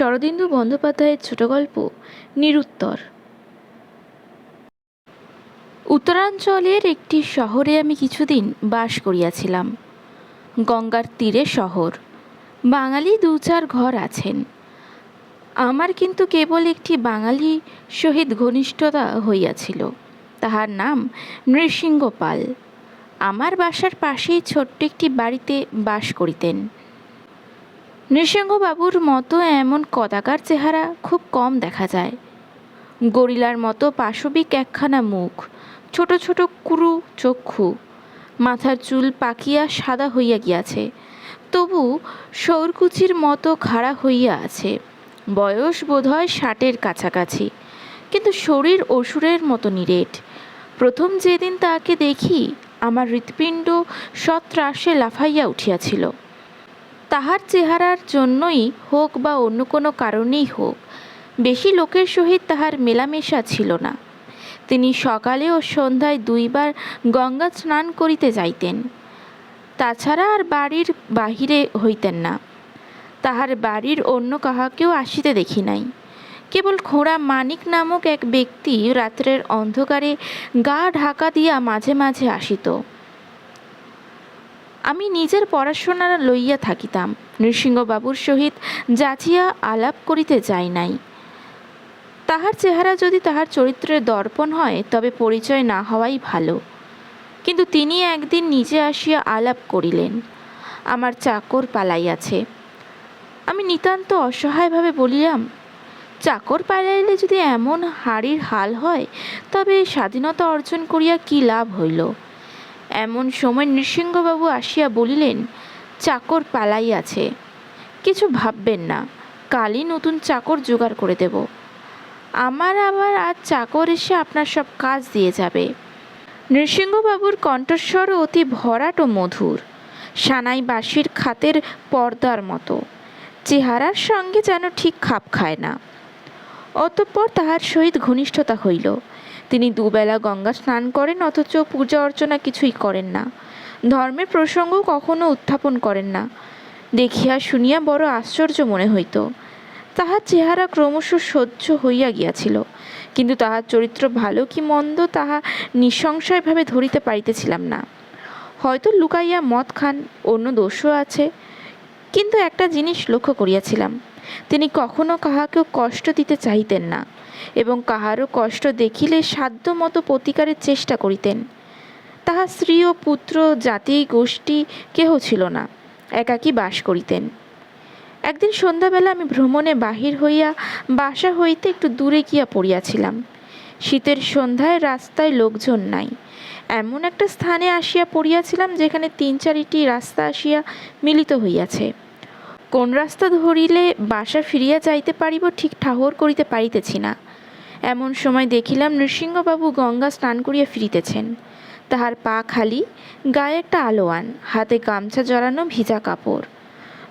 শরদিন্দু বন্দ্যোপাধ্যায়ের ছোট গল্প, নিরুত্তর। উত্তরাঞ্চলের একটি শহরে আমি কিছুদিন বাস করিয়াছিলাম। গঙ্গার তীরে শহর। বাঙালি দু চার ঘর আছেন। আমার কিন্তু কেবল একটি বাঙালি সহিত ঘনিষ্ঠতা হইয়াছিল। তাহার নাম নৃসিংহ পাল আমার বাসার পাশেই ছোট্ট একটি বাড়িতে বাস করিতেন। নৃসিংহবাবুর মতো এমন কদাকার চেহারা খুব কম দেখা যায়। গরিলার মতো পাশবিক একখানা মুখ, ছোট ছোট কুরু চক্ষু, মাথার চুল পাকিয়া সাদা হইয়া গিয়াছে, তবু সৌরকুচির মতো খাড়া হইয়া আছে। বয়স বোধহয় ষাটের কাছাকাছি, কিন্তু শরীর অসুরের মতো নিরেট। প্রথম যেদিন তাকে দেখি, আমার হৃৎপিণ্ড সত্রাসে লাফাইয়া উঠিয়াছিল। তাহার চেহারার জন্যই হোক বা অন্য কোনো কারণেই হোক, বেশি লোকের সহিত তাহার মেলামেশা ছিল না। তিনি সকালে ও সন্ধ্যায় দুইবার গঙ্গা স্নান করিতে যাইতেন। তাছাড়া আর বাড়ির বাহিরে হইতেন না। তাহার বাড়ির অন্য কাহাকেও আসিতে দেখি নাই। কেবল খোঁড়া মানিক নামক এক ব্যক্তি রাত্রের অন্ধকারে গা ঢাকা দিয়া মাঝে মাঝে আসিত। আমি নিজের পড়াশোনা লইয়া থাকিতাম। নৃসিংহবাবুর সহিত যাচিয়া আলাপ করিতে যাই নাই। তাহার চেহারা যদি তাহার চরিত্রের দর্পণ হয়, তবে পরিচয় না হওয়াই ভালো। কিন্তু তিনি একদিন নিজে আসিয়া আলাপ করিলেন। আমার চাকর পালাইয়াছে। আমি নিতান্ত অসহায়ভাবে বলিলাম, চাকর পালাইলে যদি এমন হাড়ির হাল হয়, তবে স্বাধীনতা অর্জন করিয়া কি লাভ হইল? এমন সময় নৃসিংহবাবু আসিয়া বলিলেন, চাকর পালাইয়াছে। কিছু ভাববেন না, কালই নতুন চাকর জোগাড় করে দেব। আমার আবার আজ চাকর এসে আপনার সব কাজ দিয়ে যাবে নৃসিংহবাবুর কণ্ঠস্বর অতি ভরাট ও মধুর, সানাই বাঁশির খাতের পর্দার মতো। চেহারার সঙ্গে যেন ঠিক খাপ খায় না। অতঃপর তাহার সহিত ঘনিষ্ঠতা হইল। তিনি দুবেলা গঙ্গা স্নান করেন, অথচ পূজা অর্চনা কিছুই করেন না। ধর্মের প্রসঙ্গ কখনো উত্থাপন করেন না। দেখিয়া শুনিয়া বড় আশ্চর্য মনে হইত। তাহার চেহারা ক্রমশ সহ্য হইয়া গিয়াছিল। কিন্তু তাহার চরিত্র ভালো কি মন্দ, তাহা নিঃসংশয়ভাবে ধরিতে পারিতেছিলাম না। হয়তো লুকাইয়া মদ খান, অন্য দোষও আছে। কিন্তু একটা জিনিস লক্ষ্য করিয়াছিলাম। তিনি কখনো কাহাকেও কষ্ট দিতে চাহিতেন না এবং কাহারও কষ্ট দেখিলে সাধ্য মতো প্রতিকারের চেষ্টা করিতেন। তাহার স্ত্রী ও পুত্র, জাতি, গোষ্ঠী কেহ ছিল না, একাকী বাস করিতেন। একদিন সন্ধ্যাবেলা আমি ভ্রমণে বাহির হইয়া বাসা হইতে একটু দূরে গিয়া পড়িয়াছিলাম। শীতের সন্ধ্যায় রাস্তায় লোকজন নাই। এমন একটা স্থানে আসিয়া পড়িয়াছিলাম যেখানে তিন চারিটি রাস্তা আসিয়া মিলিত হইয়াছে। কোন রাস্তা ধরিলে বাসা ফিরিয়া যাইতে পারিব ঠিক ঠাহর করিতে পারিতেছি না। এমন সময় দেখিলাম নৃসিংহবাবু গঙ্গা স্নান করিয়া ফিরিতেছেন। তাহার পা খালি, গায়ে একটা আলোয়ান, হাতে গামছা জড়ানো ভিজা কাপড়।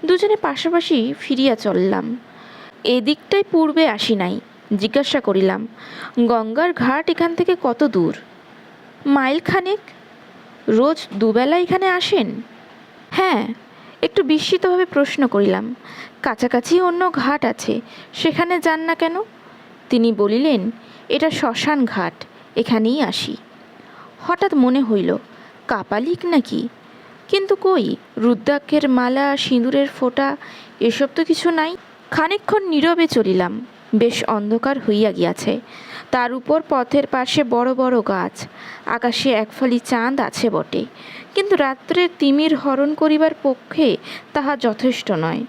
দুজনে পাশাপাশি ফিরিয়া চললাম। এদিকটাই পূর্বে আসি নাই, জিজ্ঞাসা করিলাম, গঙ্গার ঘাট এখান থেকে কত দূর? মাইল খানেক। রোজ দুবেলা এখানে আসেন? হ্যাঁ। একটু বিস্মিতভাবে প্রশ্ন করিলাম, কাছাকাছি অন্য ঘাট আছে, সেখানে যান না কেন? তিনি বলিলেন, এটা শ্মশান ঘাট, এখানেই আসি। হঠাৎ মনে হইল, কাপালিক নাকি? কিন্তু কই, রুদ্রাক্ষের মালা, সিঁদুরের ফোঁটা, এসব তো কিছু নাই। খানিকক্ষণ নীরবে চলিলাম, বেশ অন্ধকার হইয়া গিয়াছে। তার উপর পথের পাশে বড় বড় গাছ, আকাশে একফালি চাঁদ আছে বটে। কিন্তু রাত্রে তিমির হরণ করিবার পক্ষে তাহা যথেষ্ট নয়।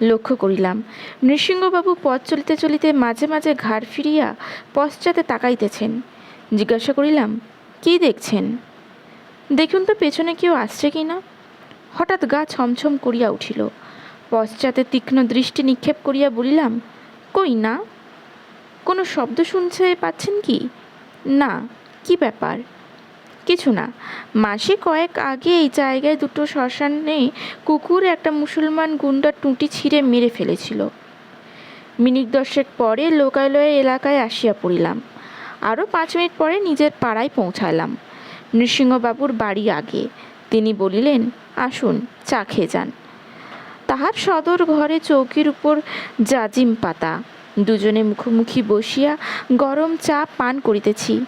লক্ষ্য করিলাম, নৃসিংহবাবু পথ চলিতে চলিতে মাঝে মাঝে ঘাড় ফিরিয়া পশ্চাতে তাকাইতেছেন। জিজ্ঞাসা করিলাম, কি দেখছেন? দেখুন তো, পেছনে কেউ আসছে কি না? হঠাৎ গা ছমছম করিয়া উঠিল। পশ্চাতে তীক্ষ্ণ দৃষ্টি নিক্ষেপ করিয়া বলিলাম, কই না? কোনো শব্দ শুনছে, পাচ্ছেন কি? না, কি ব্যাপার? কিছু না। মাসে কয়েক আগে এই জায়গায় দুটো শ্মশানে কুকুর একটা মুসলমান গুন্ডার টুঁটি ছিঁড়ে মেরে ফেলেছিল। মিনিট দশেক পরে লোকালয় এলাকায় আসিয়া পড়িলাম। আরও পাঁচ মিনিট পরে নিজের পাড়ায় পৌঁছালাম। নৃসিংহবাবুর বাড়ি আগে। তিনি বলিলেন, আসুন, চা খেয়ে যান। তাহার সদর ঘরে চৌকির উপর জাজিম পাতা। দুজনে মুখোমুখি বসিয়া গরম চা পান করিতেছি।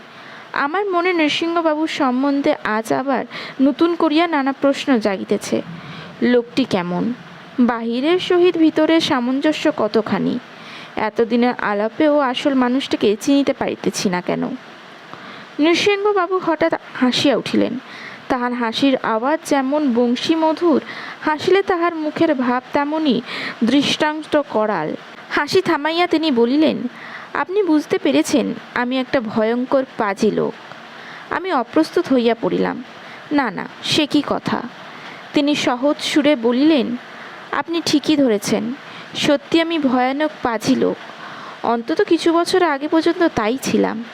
আমার মনে নৃসিংহবাবুর সম্বন্ধে আজ আবার নতুন করিয়া নানা প্রশ্ন জাগিতেছে। লোকটি কেমন? বাহিরের সহিত ভিতরের সামঞ্জস্য কতখানি? এতদিনের আলাপেও আসল মানুষটিকে চিনিতে পারিতেছি না কেন? নৃসিংহবাবু হঠাৎ হাসিয়া উঠিলেন। তাহার হাসির আওয়াজ যেমন বংশী মধুর হাসিলে তাহার মুখের ভাব তেমনই দৃষ্টান্ত করাল। হাসি থামাইয়া তিনি বলিলেন আপনি বুঝতে পেরেছেন, আমি একটা ভয়ঙ্কর পাজি লোক। আমি অপ্রস্তুত হইয়া পড়িলাম। না না, সে কি কথা? তিনি সহজ সুরে বলিলেন, আপনি ঠিকই ধরেছেন, সত্যি আমি ভয়ানক পাজি লোক। অন্তত কিছু বছর আগে পর্যন্ত তাই ছিলাম।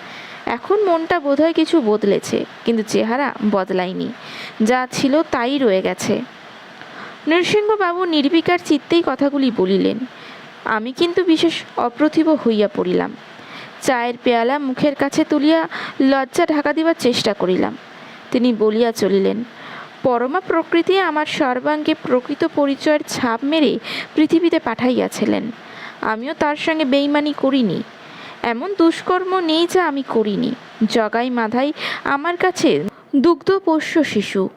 এখন মনটা বোধহয় কিছু বদলেছে, কিন্তু চেহারা বদলায়নি। যা ছিল তাই রয়ে গেছে। নৃসিংহবাবু নির্বিকার চিত্তেই কথাগুলি বলিলেন আমি কিন্তু বিশেষ অপ্রতিভ হইয়া পড়িলাম। চায়ের পেয়ালা মুখের কাছে তুলিয়া লজ্জা ঢাকা দিবার চেষ্টা করিলাম। তিনি বলিয়া চলিলেন, পরমা প্রকৃতি আমার সর্বাঙ্গে প্রকৃত পরিচয়ের ছাপ মেরে পৃথিবীতে পাঠাইয়াছিলেন। আমিও তার সঙ্গে বেইমানি করিনি। এমন দুষ্কর্ম নেই যা আমি করিনি। জগাই মাধাই আমার কাছে দুগ্ধ পোষ্য শিশু।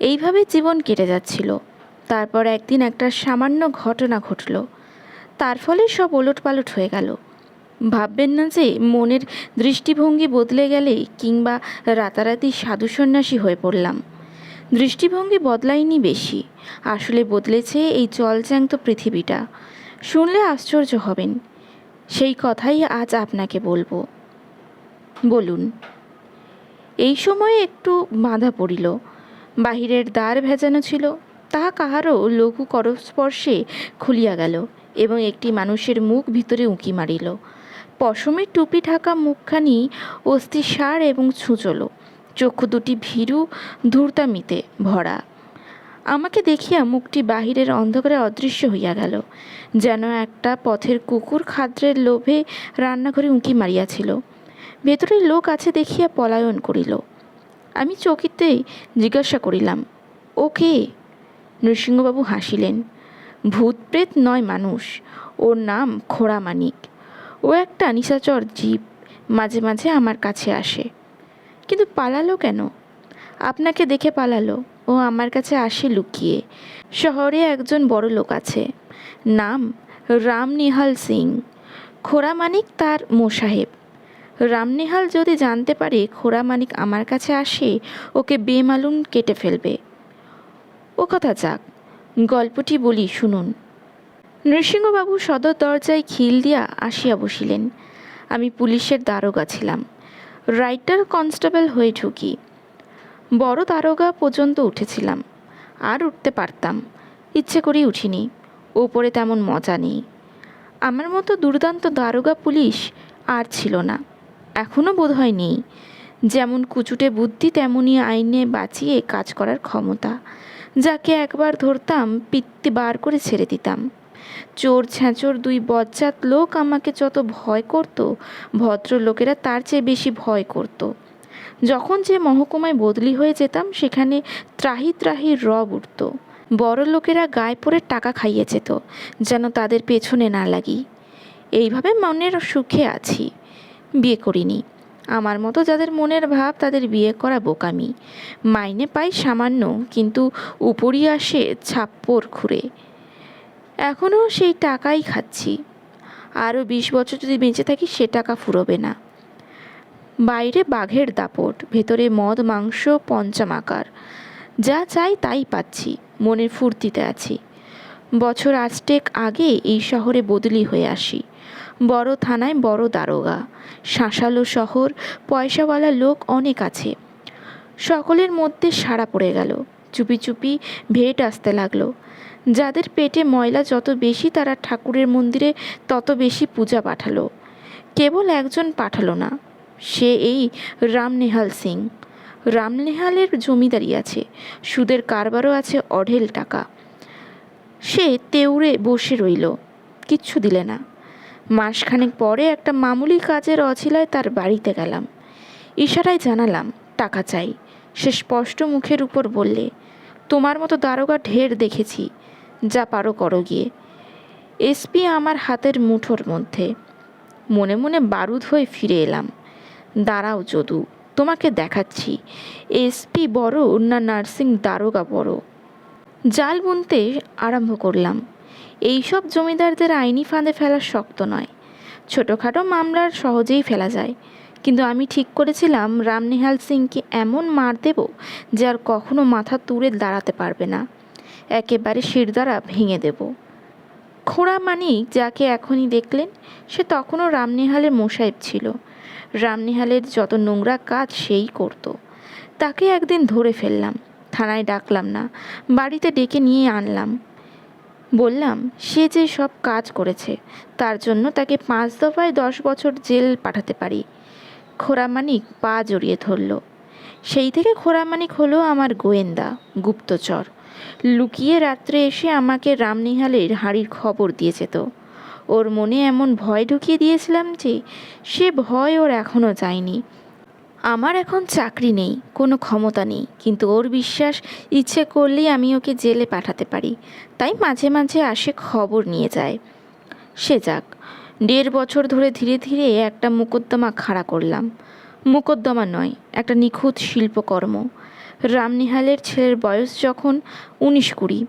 এইভাবে জীবন কেটে যাচ্ছিল। তারপর একদিন একটা সামান্য ঘটনা ঘটল। তার ফলে সব ওলটপালট হয়ে গেল। ভাববেন না যে মনের দৃষ্টিভঙ্গি বদলে গেলে কিংবা রাতারাতি সাধু সন্ন্যাসী হয়ে পড়লাম। দৃষ্টিভঙ্গি বদলায়নি বেশি। আসলে বদলেছে এই জলজ্যান্ত পৃথিবীটা। শুনলে আশ্চর্য হবেন। সেই কথাই আজ আপনাকে বলব। বলুন, এই সময়ে একটু বাধা পড়িল। বাহিরের দ্বার ভেজানো ছিল তাহা কাহারও লঘু করস্পর্শে খুলিয়া গেল। এবং একটি মানুষের মুখ ভিতরে উঁকি মারিল। পশমের টুপি ঢাকা মুখখানি অস্থিসার এবং ছুঁচলো চক্ষু দুটি ভীরু, ধূর্তামিতে ভরা। আমাকে দেখিয়া মুখটি বাহিরের অন্ধকারে অদৃশ্য হইয়া গেল, যেন একটা পথের কুকুর খাদ্রের লোভে রান্নাঘরে উঁকি মারিয়াছিল। ভেতরে লোক আছে দেখিয়া পলায়ন করিল। আমি চকিতেই জিজ্ঞাসা করিলাম, ও কে? নৃসিংহবাবু হাসিলেন। ভূতপ্রেত নয় মানুষ। ওর নাম খোড়ামানিক ও একটা নিশাচর জীব মাঝে মাঝে আমার কাছে আসে। কিন্তু পালালো কেন? আপনাকে দেখে পালালো। ও আমার কাছে আসে লুকিয়ে। শহরে একজন বড় লোক আছে। নাম রামনিহাল সিং। খোড়ামানিক তার মোসাহেব রামনিহাল যদি জানতে পারে খোড়ামানিক আমার কাছে আসে, ওকে বেমালুম কেটে ফেলবে। ও কথা যাক। গল্পটি বলি, শুনুন। নৃসিংহবাবু সদর দরজায় খিল দিয়া আসিয়া বসিলেন। আমি পুলিশের দারোগা ছিলাম। রাইটার কনস্টেবল হয়ে ঢুকি। বড় দারোগা পর্যন্ত উঠেছিলাম। আর উঠতে পারতাম। ইচ্ছে করেই উঠিনি। ওপরে তেমন মজা নেই। আমার মতো দুর্দান্ত দারোগা পুলিশ আর ছিল না। এখনও বোধহয় নেই। যেমন কুচুটে বুদ্ধি তেমনই আইনে বাঁচিয়ে কাজ করার ক্ষমতা। যাকে একবার ধরতাম, পিত্তি বার করে ছেড়ে দিতাম। চোর ছ্যাঁচোর দুই বজ্জাত লোক আমাকে যত ভয় করত, ভদ্রলোকেরা তার চেয়ে বেশি ভয় করত। যখন যে মহকুমায় বদলি হয়ে যেতাম, সেখানে ত্রাহি ত্রাহি রব উঠত। বড় লোকেরা গায়ে পরে টাকা খাইয়ে যেত, যেন তাদের পেছনে না লাগি। এইভাবে মনের সুখে আছি। বিয়ে করিনি। আমার মতো যাদের মনের ভাব তাদের বিয়ে করা বোকামি। মাইনে পাই সামান্য, কিন্তু উপরই আসে ছাপ্পর খুঁড়ে। এখনও সেই টাকাই খাচ্ছি। আরও বিশ বছর যদি বেঁচে থাকি সে টাকা ফুরোবে না। বাইরে বাঘের দাপট, ভেতরে মদ, মাংস পঞ্চমাকার যা চাই তাই পাচ্ছি, মনের ফুর্তিতে আছি। বছর আজটেক আগে এই শহরে বদলি হয়ে আসি। বড় থানায় বড় দারোগা। শাঁসালো শহর, পয়সাওয়ালা লোক অনেক আছে। সকলের মধ্যে সাড়া পড়ে গেল। চুপি চুপি ভেট আসতে লাগল। যাদের পেটে ময়লা যত বেশি তারা ঠাকুরের মন্দিরে তত বেশি পূজা পাঠালো। কেবল একজন পাঠালো না, সে এই রামনেহাল সিং। রামনেহালের জমিদারি আছে, সুদের কারবারও আছে অঢেল টাকা। সে তেউড়ে বসে রইল, কিচ্ছু দিলে না। মাসখানেক পরে একটা মামুলি কাজের অছিলায় তার বাড়িতে গেলাম। ইশারায় জানালাম, টাকা চাই। সে স্পষ্ট মুখের উপর বললে, তোমার মতো দারোগা ঢের দেখেছি। যা পারো করো গিয়ে। এসপি আমার হাতের মুঠোর মধ্যে। মনে মনে বারুদ হয়ে ফিরে এলাম। দাঁড়াও যদু, তোমাকে দেখাচ্ছি। এসপি বড় না নার্সিং দারোগা বড়? জাল বুনতে আরম্ভ করলাম। এইসব জমিদারদের আইনি ফাঁদে ফেলা শক্ত নয়। ছোটোখাটো মামলার সহজেই ফেলা যায়। কিন্তু আমি ঠিক করেছিলাম রামনিহাল সিংকে এমন মার দেব যে আর কখনো মাথা তুলে দাঁড়াতে পারবে না। একেবারে শিরদাঁড়া ভেঙে দেব। খোঁড়া মানিক যাকে এখনই দেখলেন, সে তখনও রামনিহালের মোসাইব ছিল। রামনিহালের যত নোংরা কাজ সেই করত। তাকে একদিন ধরে ফেললাম। থানায় ডাকলাম না। বাড়িতে ডেকে নিয়ে আনলাম। বললাম, সে যে সব কাজ করেছে, তার জন্য তাকে পাঁচ দফায় দশ বছর জেল পাঠাতে পারি। খোরামানিক পা জড়িয়ে ধরল। সেই থেকে খোরামানিক হলো আমার গোয়েন্দা, গুপ্তচর। লুকিয়ে রাত্রে এসে আমাকে রামনিহালের হাড়ির খবর দিয়ে যেত ওর মনে এমন ভয় ঢুকিয়ে দিয়েছিলাম যে, সে ভয় ওর এখনও যায়নি। আমার এখন চাকরি নেই, কোনো ক্ষমতা নেই, কিন্তু ওর বিশ্বাস, ইচ্ছে করলেই আমি ওকে জেলে পাঠাতে পারি। তাই মাঝে মাঝে আসে খবর নিয়ে যায়। সে যাক, দেড় বছর ধরে ধীরে ধীরে একটা মোকদ্দমা খাড়া করলাম। মোকদ্দমা নয়, একটা নিখুঁত শিল্পকর্ম। রামনিহালের ছেলের বয়স যখন উনিশ কুড়ি,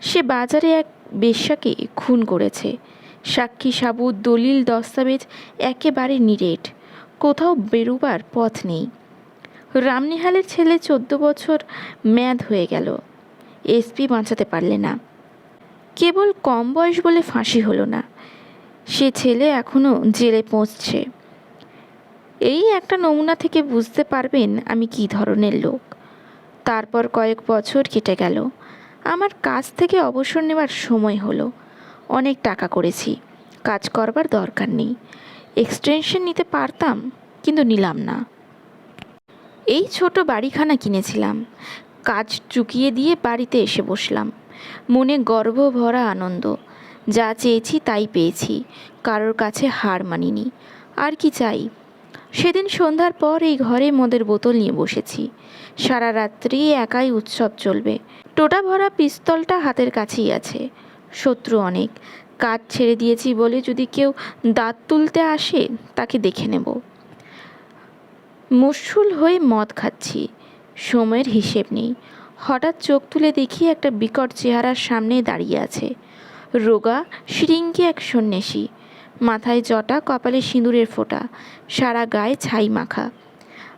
সে বাজারে এক বেশ্যাকে খুন করেছে। সাক্ষী সাবুত দলিল দস্তাবেজ একেবারে নিরেট। কোথাও বেরুবার পথ নেই। রামনিহালের ছেলে চোদ্দ বছর ম্যাদ হয়ে গেল। এসপি বাঁচাতে পারলে না। কেবল কম বয়স বলে ফাঁসি হলো না। সে ছেলে এখনও জেলে পৌঁছছে। এই একটা নমুনা থেকে বুঝতে পারবেন আমি কী ধরনের লোক। তারপর কয়েক বছর কেটে গেল। আমার কাজ থেকে অবসর নেবার সময় হলো। অনেক টাকা করেছি। কাজ করবার দরকার নেই। এক্সটেনশন নিতে পারতাম, কিন্তু নিলাম না। এই ছোট বাড়িখানা কিনেছিলাম। কাজ চুকিয়ে দিয়ে বাড়িতে এসে বসলাম। মনে গর্ব ভরা আনন্দ। যা চেয়েছি তাই পেয়েছি। কারোর কাছে হার মানিনি। আর কি চাই? সেদিন সন্ধ্যার পর এই ঘরে মদের বোতল নিয়ে বসেছি। সারা রাত্রি একাই উৎসব চলবে। টোটা ভরা পিস্তলটা হাতের কাছেই আছে। শত্রু অনেক। কাজ ছেড়ে দিয়েছি বলে যদি কেউ দাঁত তুলতে আসে, তাকে দেখে নেব। মুসুল হয়ে মদ খাচ্ছি। সময়ের হিসেব নেই। হঠাৎ চোখ তুলে দেখি একটা বিকট চেহারার সামনে দাঁড়িয়ে আছে। রোগা শৃঙ্গি এক সন্ন্যাসী। মাথায় জটা, কপালে সিঁদুরের ফোঁটা, সারা গায়ে ছাই মাখা।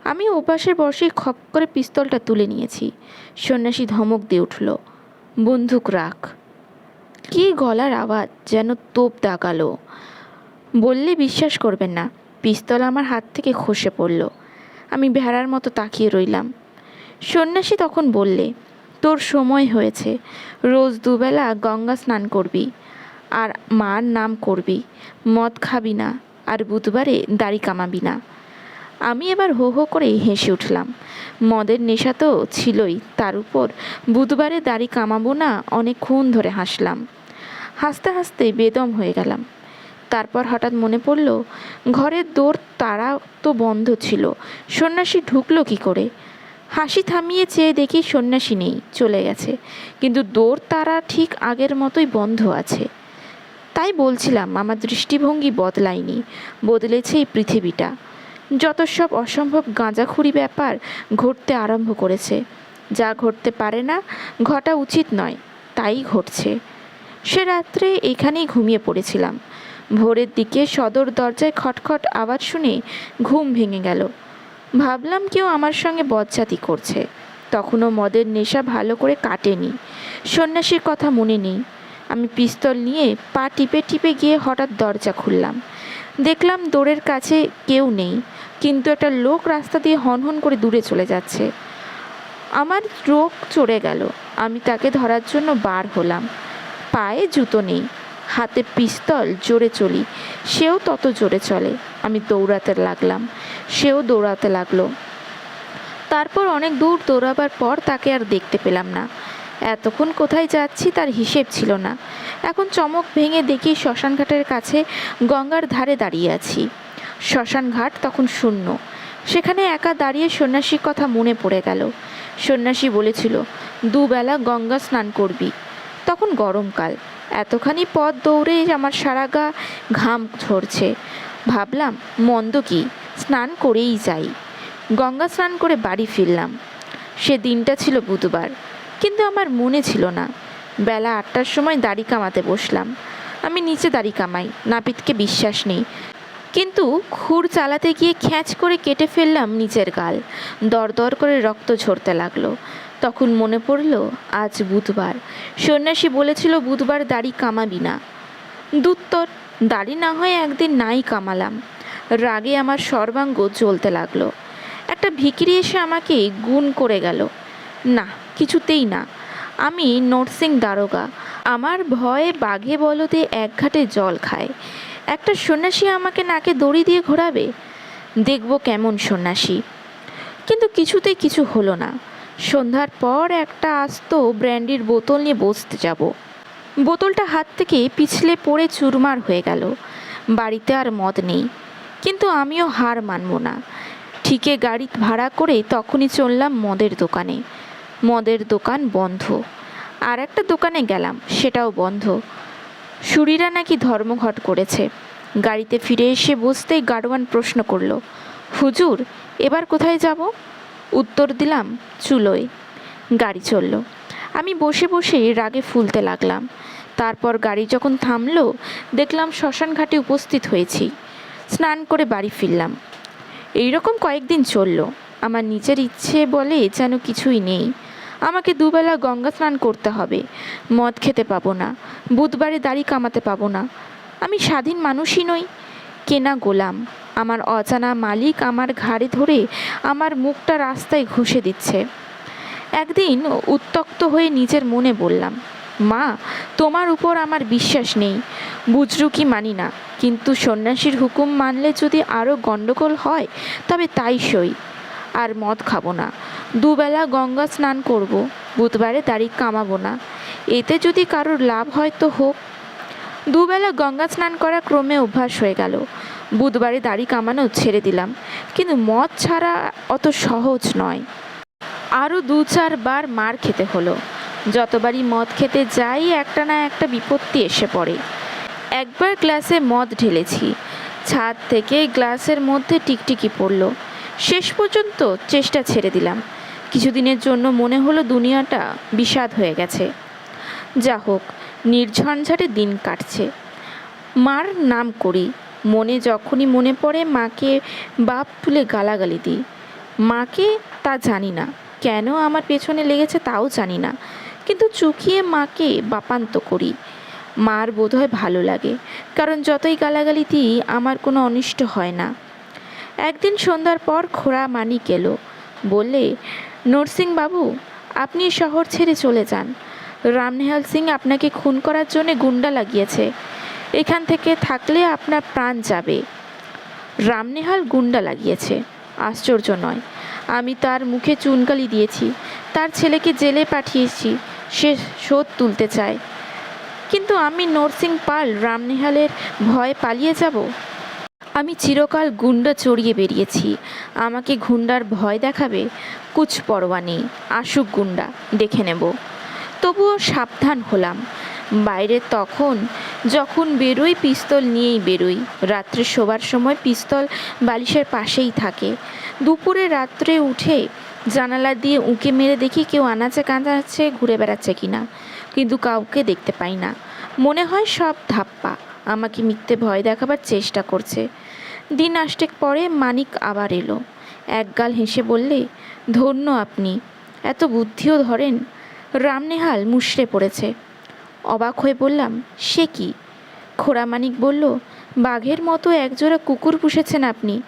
আমি ওপাশে বসে খপ করে পিস্তলটা তুলে নিয়েছি। সন্ন্যাসী ধমক দিয়ে উঠল, বন্দুক রাখ। কি গলার আওয়াজ যেন তোপ দাগালো। বললে বিশ্বাস করবেন না, পিস্তল আমার হাত থেকে খসে পড়ল। আমি ভেড়ার মতো তাকিয়ে রইলাম। সন্ন্যাসী তখন বললে, তোর সময় হয়েছে, রোজ দুবেলা গঙ্গা স্নান করবি, আর মার নাম করবি, মদ খাবি না, আর বুধবারে দাড়ি কামাবি না। আমি এবার হো হো করে হেসে উঠলাম। মদের নেশা তো ছিলই, তার উপর বুধবারে দাড়ি কামাবো না অনেকক্ষণ ধরে হাসলাম। হাসতে হাসতে বেদম হয়ে গেলাম। তারপর হঠাৎ মনে পড়ল, ঘরের দোর তারা তো বন্ধ ছিল, সন্ন্যাসী ঢুকলো কি করে? হাসি থামিয়ে চেয়ে দেখি সন্ন্যাসী নেই, চলে গেছে। কিন্তু দৌড় তারা ঠিক আগের মতোই বন্ধ আছে। তাই বলছিলাম, আমার দৃষ্টিভঙ্গি বদলায়নি, বদলেছে এই পৃথিবীটা। যত সব অসম্ভব গাঁজাখুরি ব্যাপার ঘটতে আরম্ভ করেছে। যা ঘটতে পারে না, ঘটা উচিত নয়, তাই ঘটছে। সে রাত্রে এখানেই ঘুমিয়ে পড়েছিলাম। ভোরের দিকে সদর দরজায় খটখট আওয়াজ শুনে ঘুম ভেঙে গেল। ভাবলাম কেউ আমার সঙ্গে বজ্জাতি করছে। তখনও মদের নেশা ভালো করে কাটেনি। সন্ন্যাসীর কথা মনে নেই। আমি পিস্তল নিয়ে পা টিপে টিপে গিয়ে হঠাৎ দরজা খুললাম। দেখলাম দৌড়ের কাছে কেউ নেই, কিন্তু একটা লোক রাস্তা দিয়ে হনহন করে দূরে চলে যাচ্ছে। আমার রোগ চড়ে গেল। আমি তাকে ধরার জন্য বার হলাম। পায়ে জুতো নেই। হাতে পিস্তল, জোরে চলি। সেও তত জোরে চলে। আমি দৌড়াতে লাগলাম। সেও দৌড়াতে লাগল। তারপর অনেক দূর দৌড়াবার পর তাকে আর দেখতে পেলাম না। এতক্ষণ কোথায় যাচ্ছি তার হিসেব ছিল না। এখন চমক ভেঙে দেখি শ্মশানঘাটের কাছে গঙ্গার ধারে দাঁড়িয়ে আছি। শ্মশানঘাট তখন শূন্য। সেখানে একা দাঁড়িয়ে সন্ন্যাসীর কথা মনে পড়ে গেল। সন্ন্যাসী বলেছিল, দুবেলা গঙ্গা স্নান করবি। তখন গরমকাল। এতখানি পথ দৌড়ে আমার সারা গা ঘাম ঝরছে। ভাবলাম, মন্দ কি? স্নান করেই যাই। গঙ্গা স্নান করে বাড়ি ফিরলাম। সে দিনটা ছিল বুধবার, কিন্তু আমার মনে ছিল না। বেলা আটটার সময় দাড়ি কামাতে বসলাম। আমি নিচে দাড়ি কামাই, নাপিতকে বিশ্বাস নেই। কিন্তু খুর চালাতে গিয়ে খ্যাঁচ করে কেটে ফেললাম নিচের গাল। দরদর করে রক্ত ঝরতে লাগল। তখন মনে পড়ল, আজ বুধবার। সন্ন্যাসী বলেছিল, বুধবার দাড়ি কামাবি না। দুত্তর, দাড়ি না হয় একদিন নাই কামালাম। রাগে আমার সর্বাঙ্গ জ্বলতে লাগল। একটা ভিকিরি এসে আমাকে গুণ করে গেল। না, কিছুতেই না। আমি নরসিং দারোগা। আমার ভয়ে বাঘে বলতে এক ঘাটে জল খায়। একটা সন্ন্যাসী আমাকে নাকে দড়ি দিয়ে ঘোরাবে? দেখব কেমন সন্ন্যাসী। কিন্তু কিছুতেই কিছু হলো না। সন্ধ্যার পর একটা আস্ত ব্র্যান্ডির বোতল নিয়ে বসতে যাব। বোতলটা হাত থেকে পিছলে পড়ে চুরমার হয়ে গেল। বাড়িতে আর মদ নেই, কিন্তু আমিও হার মানব না। ঠিকে গাড়ি ভাড়া করে তখনই চললাম মদের দোকানে। মদের দোকান বন্ধ। আর একটা দোকানে গেলাম, সেটাও বন্ধ। সুরিরা নাকি ধর্মঘট করেছে। গাড়িতে ফিরে এসে বসতেই গাড়োয়ান প্রশ্ন করল, হুজুর, এবার কোথায় যাব? উত্তর দিলাম, চুলোয়। গাড়ি চলল। আমি বসে বসে রাগে ফুলতে লাগলাম। তারপর গাড়ি যখন থামলো, দেখলাম শ্মশান ঘাটে উপস্থিত হয়েছি। স্নান করে বাড়ি ফিরলাম। এইরকম কয়েকদিন চলল। আমার নিজের ইচ্ছে বলে যেন কিছুই নেই। আমাকে দুবেলা গঙ্গা স্নান করতে হবে। মদ খেতে পাবো না। বুধবারে দাড়ি কামাতে পাবো না। আমি স্বাধীন মানুষই নই। কেনা গোলাম? আমার অজানা মালিক আমার ঘাড়ে ধরে আমার মুখটা রাস্তায় ঘষে দিচ্ছে। একদিন উত্তক্ত হয়ে নিজের মনে বললাম, মা, তোমার উপর আমার বিশ্বাস নেই। বুঝরু কি মানি না। কিন্তু সন্ন্যাসীর হুকুম মানলে যদি আরও গণ্ডগোল হয়, তবে তাই সই। আর মদ খাব না। দুবেলা গঙ্গা স্নান করব। বুধবারে দাড়ি কামাবো না। এতে যদি কারোর লাভ হয় তো হোক। দুবেলা গঙ্গা স্নান করা ক্রমে অভ্যাস হয়ে গেল। বুধবারে দাড়ি কামানো ছেড়ে দিলাম, কিন্তু মদ ছাড়া অত সহজ নয়। আরও দু চারবার মার খেতে হলো। যতবারই মদ খেতে যাই, একটা না একটা বিপত্তি এসে পড়ে। একবার গ্লাসে মদ ঢেলেছি। ছাদ থেকে গ্লাসের মধ্যে টিকটিকি পড়ল। শেষ পর্যন্ত চেষ্টা ছেড়ে দিলাম। কিছুদিনের জন্য মনে হলো দুনিয়াটা বিষাদ হয়ে গেছে। যা হোক নির্ঝঞ্ঝাটে দিন কাটছে। মার নাম করি, মনে যখনই মনে পড়ে মাকে বাপ তুলে গালাগালি দিই। মাকে তা জানি না, কেন আমার পেছনে লেগেছে তাও জানি না, কিন্তু চুকিয়ে মাকে বাপান্ত করি। মার বোধহয় ভালো লাগে, কারণ যতই গালাগালি দিই আমার কোনো অনিষ্ট হয় না। একদিন সন্ধ্যার পর খোড়া মানিক এলো, বললে নরসিং বাবু আপনি শহর ছেড়ে চলে যান রামনেহাল সিং আপনাকে খুন করার জন্য গুন্ডা লাগিয়েছে। এখান থেকে থাকলে আপনার প্রাণ যাবে। রামনেহাল গুন্ডা লাগিয়েছে। আশ্চর্য নয়। আমি তার মুখে চুনকালি দিয়েছি। তার ছেলেকে জেলে পাঠিয়েছি। সে শোধ তুলতে চায়। কিন্তু আমি নরসিং পাল রামনেহালের ভয় পালিয়ে যাব। আমি চিরকাল গুন্ডা চড়িয়ে বেরিয়েছি। আমাকে গুন্ডার ভয় দেখাবে। কুচ পরোয়া নেই। আসুক গুন্ডা, দেখে নেব। তবুও সাবধান হলাম। বাইরে তখন যখন বেরোই পিস্তল নিয়েই বেরোই। রাত্রে শোবার সময় পিস্তল বালিশের পাশেই থাকে। দুপুরে রাত্রে উঠে জানালা দিয়ে উঁকে মেরে দেখি কেউ আনাচে কাঁচাচ্ছে ঘুরে বেড়াচ্ছে কিনা। কিন্তু কাউকে দেখতে পাই না। মনে হয় সব ধাপ্পা। আমাকে মিথ্যে ভয় দেখাবার চেষ্টা করছে। দিন আষ্টেক পরে মানিক আবার এলো। একগাল হেসে বললে, ধন্য আপনি। এত বুদ্ধিও ধরেন। রামনেহাল মুষড়ে পড়েছে। অবাক হয়ে বললাম, সে কি? খোড়ামানিক বলল, বাঘের মতো একজোড়া কুকুর পুষেছেন আপনি।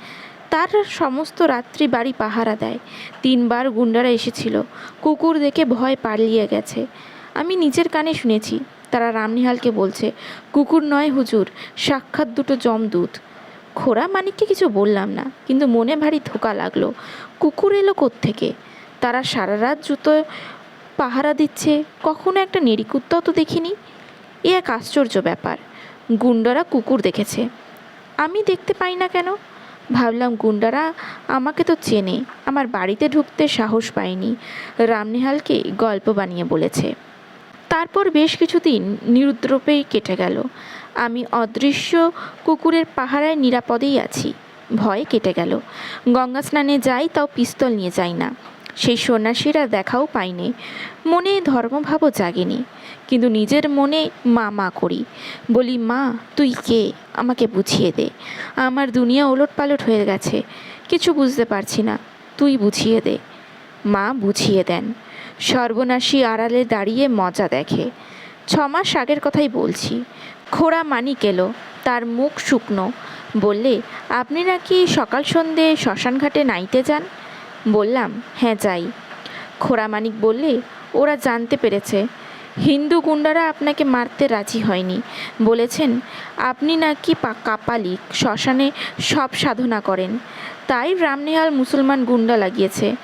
তার সমস্ত রাত্রি বাড়ি পাহারা দেয়। তিনবার গুন্ডারা এসেছিল। কুকুর দেখে ভয় পালিয়ে গেছে। আমি নিজের কানে শুনেছি। তারা রামনিহালকে বলছে, কুকুর নয় হুজুর, সাক্ষাৎ দুটো জমদূত খোড়া মানিককে কিছু বললাম না, কিন্তু মনে ভারী ধোকা লাগল। কুকুর এলো থেকে তারা সারা রাত জুতো পাহারা দিচ্ছে, কখনো একটা নিরিকুত্তাও তো দেখিনি। এ এক আশ্চর্য ব্যাপার, গুন্ডারা কুকুর দেখেছে। আমি দেখতে পাই না কেন? ভাবলাম গুন্ডারা আমাকে তো চেনে, আমার বাড়িতে ঢুকতে সাহস পায়নি, রামনিহালকে গল্প বানিয়ে বলেছে। তারপর বেশ কিছুদিন নিরুদ্রপেই কেটে গেল। আমি অদৃশ্য কুকুরের পাহারায় নিরাপদেই আছি, ভয় কেটে গেল। গঙ্গা স্নানে যাই তাও পিস্তল নিয়ে যাই না। সেই সন্ন্যাসীরা দেখাও পাইনি। মনে ধর্মভাবও জাগেনি। কিন্তু নিজের মনে মা মা করি। বলি, মা, তুই কে? আমাকে বুঝিয়ে দে। আমার দুনিয়া ওলট পালট হয়ে গেছে। কিছু বুঝতে পারছি না। তুই বুঝিয়ে দে। মা বুঝিয়ে দেন। সর্বনাশী আড়ালে দাঁড়িয়ে মজা দেখে। ছমাস আগের কথাই বলছি। খোড়া মানিক এলো। তার মুখ শুকনো। বললে, আপনি নাকি সকাল সন্ধে শ্মশানঘাটে নাইতে যান? বললাম হ্যাঁ যাই। খোড়া মানিক বললে, ওরা জানতে পেরেছে। হিন্দু গুন্ডারা আপনাকে মারতে রাজি হয়নি। বলেছেন, আপনি নাকি কাপালিক, শ্মশানে সব সাধনা করেন। তাই রামনেহাল মুসলমান গুন্ডা লাগিয়েছে।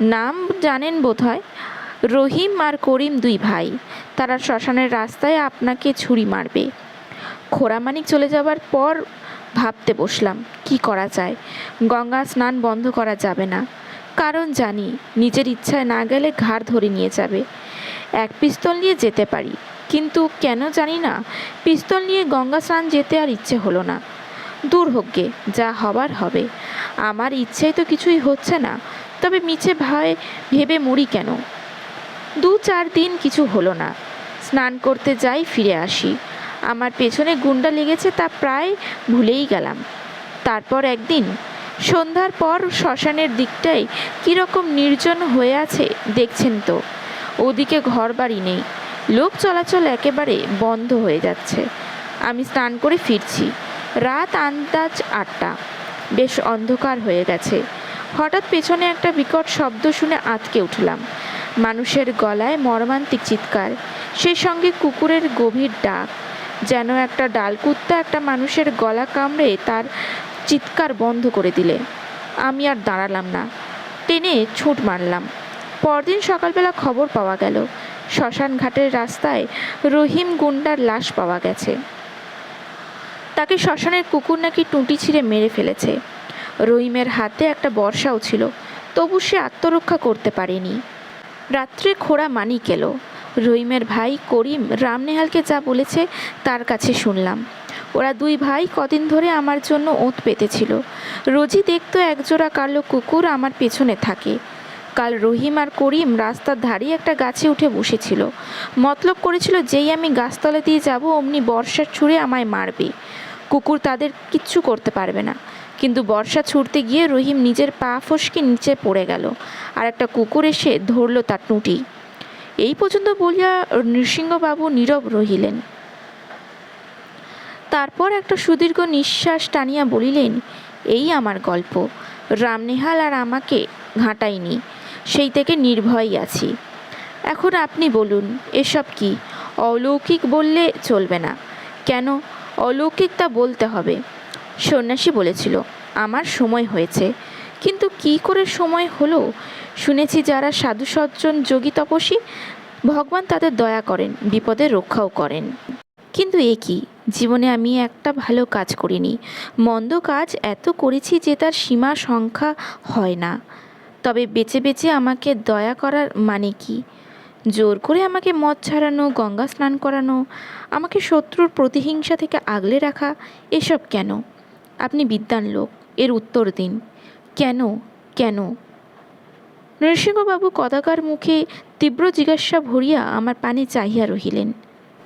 নাম জানেন বোধহয়? রহিম আর করিম দুই ভাই। তারা শ্মশানের রাস্তায় আপনাকে ছুরি মারবে। খোরামানিক চলে যাবার পর ভাবতে বসলাম, কি করা যায়? গঙ্গা স্নান বন্ধ করা যাবে না। কারণ জানি, নিজের ইচ্ছায় না গেলে ঘাড় ধরে নিয়ে যাবে। এক পিস্তল নিয়ে যেতে পারি, কিন্তু কেন জানি না, পিস্তল নিয়ে গঙ্গা স্নান যেতে আর ইচ্ছে হলো না। দূর হোক গে, যা হবার হবে। আমার ইচ্ছেই তো কিছুই হচ্ছে না, তবে মিছে ভয় ভেবে মরি কেন? দু চার দিন কিছু হলো না, স্নান করতে যাই ফিরে আসি। আমার পেছনে গুন্ডা লেগেছে তা প্রায় ভুলেই গেলাম। তারপর একদিন সন্ধ্যার পর শ্মশানের দিকটাই কীরকম নির্জন হয়ে আছে দেখছেন তো। ওদিকে ঘর বাড়ি নেই। লোক চলাচল একেবারে বন্ধ হয়ে যাচ্ছে। আমি স্নান করে ফিরছি। রাত আন্দাজ আটটা। বেশ অন্ধকার হয়ে গেছে। হঠাৎ পেছনে একটা বিকট শব্দ শুনে আতকে উঠলাম। মানুষের গলায় মর্মান্তিক চিৎকার, সেই সঙ্গে কুকুরের গভীর ডাক, যেন একটা ডালকুত্তা একটা মানুষের গলা কামড়ে তার চিৎকার বন্ধ করে দিলে। আমি আর দাঁড়ালাম না। টেনে ছুট মারলাম। পরদিন সকালবেলা খবর পাওয়া গেল, শ্মশান ঘাটের রাস্তায় রহিম গুন্ডার লাশ পাওয়া গেছে। তাকে শ্মশানের কুকুর নাকি টুঁটি ছিঁড়ে মেরে ফেলেছে। রহিমের হাতে একটা বর্ষাও ছিল, তবু সে আত্মরক্ষা করতে পারেনি। রাত্রে খোড়া মানিক এলো। রহিমের ভাই করিম রামনেহালকে যা বলেছে তার কাছে শুনলাম। ওরা দুই ভাই কদিন ধরে আমার জন্য ওঁত পেতেছিল। রোজই দেখতো একজোড়া কালো কুকুর আমার পেছনে থাকে। কাল রহিম আর করিম রাস্তার ধারে একটা গাছে উঠে বসেছিল। মতলব করেছিল যেই আমি গাছতলা দিয়ে যাব, অমনি বর্ষার ছুঁড়ে আমায় মারবে। কুকুর তাদের কিচ্ছু করতে পারবে না। কিন্তু বর্ষা ছুটতে গিয়ে রহিম নিজের পা ফসকে নিচে পড়ে গেল। আর একটা কুকুর এসে ধরল তার টুঁটি। এই পর্যন্ত বলিয়া নৃসিংহবাবু নীরব রহিলেন। তারপর একটা সুদীর্ঘ নিঃশ্বাস টানিয়া বলিলেন, এই আমার গল্প। রামনেহাল আর আমাকে ঘাঁটাইনি, সেই থেকে নির্ভয়ই আছি। এখন আপনি বলুন, এসব কি? অলৌকিক বললে চলবে না। কেন? অলৌকিক তা বলতে হবে। সন্ন্যাসী বলেছিল, আমার সময় হয়েছে। কিন্তু কি করে সময় হলো? শুনেছি যারা সাধু সজ্জন যোগী তপসী ভগবান তাদের দয়া করেন, বিপদে রক্ষাও করেন। কিন্তু এ কি? জীবনে আমি একটা ভালো কাজ করিনি। মন্দ কাজ এত করেছি যে তার সীমা সংখ্যা হয় না। তবে বেঁচে বেঁচে আমাকে দয়া করার মানে কি? জোর করে আমাকে মদ ছাড়ানো, গঙ্গা স্নান করানো, আমাকে শত্রুর প্রতিহিংসা থেকে আগলে রাখা, এসব কেন? আপনি বিদ্যান লোক, এর উত্তর দিন। কেন? কেন? নরসিংহবাবু কদাকার মুখে তীব্র জিজ্ঞাসা ভরিয়া আমার পানে চাহিয়া রহিলেন।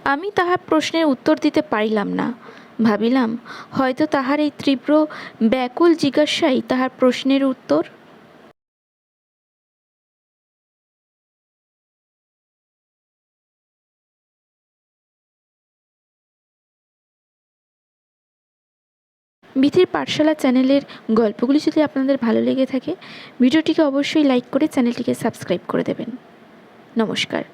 আমি তাহার প্রশ্নের উত্তর দিতে পারিলাম না। ভাবিলাম, হয়তো তাহার এই তীব্র, ব্যাকুল জিজ্ঞাসাই তাহার প্রশ্নের উত্তর? বিথির পাঠশালা চ্যানেলের গল্পগুলি যদি আপনাদের ভালো লেগে থাকে, ভিডিওটিকে অবশ্যই লাইক করে চ্যানেলটিকে সাবস্ক্রাইব করে দেবেন। নমস্কার।